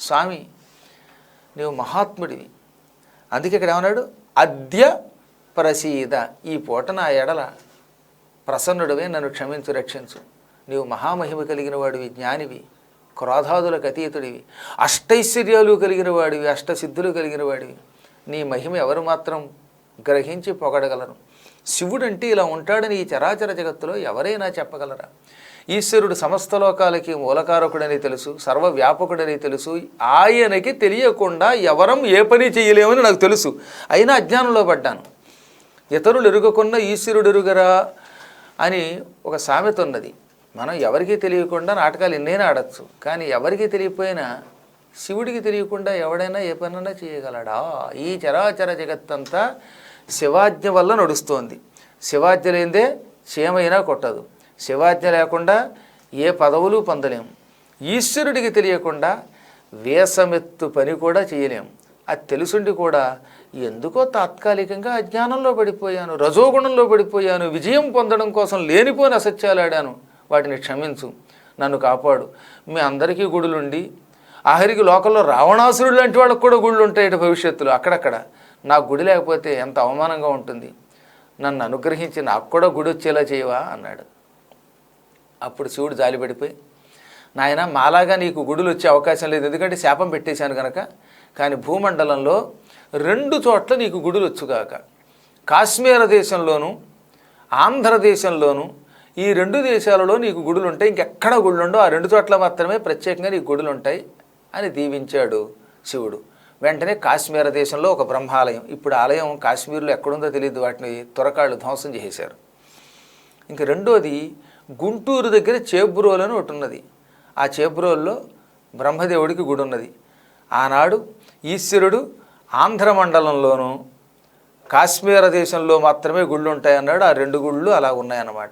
స్వామి నీవు మహాత్ముడివి. అందుకే ఇక్కడ ఏమన్నాడు? అద్య ప్రసీద. ఈ పూట నా ఎడల ప్రసన్నుడివే నన్ను క్షమించు రక్షించు. నీవు మహామహిమ కలిగిన వాడివి జ్ఞానివి క్రోధాదులకు అతీతుడివి అష్టైశ్వర్యాలు కలిగిన వాడివి అష్టసిద్ధులు కలిగిన వాడివి నీ మహిమ ఎవరు మాత్రం గ్రహించి పొగడగలరు శివుడంటే ఇలా ఉంటాడని ఈ చరాచర జగత్తులో ఎవరైనా చెప్పగలరా? ఈశ్వరుడు సమస్త లోకాలకి మూలకారకుడని తెలుసు సర్వవ్యాపకుడని తెలుసు ఆయనకి తెలియకుండా ఎవరం ఏ పని చేయలేమని నాకు తెలుసు. అయినా అజ్ఞానంలో పడ్డాను. ఇతరులు ఎరుగకున్న ఈశ్వరుడు ఎరుగరా అని ఒక సామెత ఉన్నది. మనం ఎవరికీ తెలియకుండా నాటకాలు ఎన్నైనా ఆడచ్చు. కానీ ఎవరికీ తెలియకపోయినా శివుడికి తెలియకుండా ఎవడైనా ఏ పనైనా చేయగలడా? ఈ చరాచర జగత్తంతా శివాజ్ఞ వల్ల నడుస్తోంది. శివాజ్ఞ లేదే చీమైనా కొట్టదు. శివాజ్ఞ లేకుండా ఏ పదవులు పొందలేము ఈశ్వరుడికి తెలియకుండా వేసమెత్తు పని కూడా చేయలేము అది తెలుసుండి కూడా ఎందుకో తాత్కాలికంగా అజ్ఞానంలో పడిపోయాను రజోగుణంలో పడిపోయాను విజయం పొందడం కోసం లేనిపోని అసత్యాలు ఆడాను. వాటిని క్షమించు. నన్ను కాపాడు. మీ అందరికీ గుడులుండి ఆఖరికి లోకంలో రావణాసురుడు లాంటి వాళ్ళకు కూడా గుళ్ళు ఉంటాయట భవిష్యత్తులో అక్కడక్కడ. నాకు గుడి లేకపోతే ఎంత అవమానంగా ఉంటుంది. నన్ను అనుగ్రహించి నాకు కూడా గుడి వచ్చేలా చేయవా? అన్నాడు. అప్పుడు శివుడు జాలిపడిపోయి నాయన మాలాగా నీకు గుడులు వచ్చే అవకాశం లేదు. ఎందుకంటే శాపం పెట్టేశాను కనుక కానీ భూమండలంలో రెండు చోట్ల నీకు గుడులు వచ్చుగాక కాశ్మీర దేశంలోను ఆంధ్రదేశంలోను ఈ రెండు దేశాలలో నీకు గుడులు ఉంటాయి ఇంకెక్కడ గుళ్ళు ఉండవు ఆ రెండు చోట్ల మాత్రమే ప్రత్యేకంగా నీకు గుడులు ఉంటాయి. అని దీవించాడు శివుడు. వెంటనే కాశ్మీర దేశంలో ఒక బ్రహ్మాలయం ఇప్పుడు ఆలయం కాశ్మీర్లో ఎక్కడుందో తెలియదు వాటిని త్వరకాళ్ళు ధ్వంసం చేసేశారు. ఇంక రెండోది గుంటూరు దగ్గర చేబ్రోలు అని ఒకటి ఉన్నది ఆ చేబ్రోల్లో బ్రహ్మదేవుడికి గుడి ఉన్నది ఆనాడు ఈశ్వరుడు ఆంధ్ర మండలంలోనూ కాశ్మీర దేశంలో మాత్రమే గుళ్ళు ఉంటాయన్నాడు ఆ రెండు గుళ్ళు అలా ఉన్నాయన్నమాట.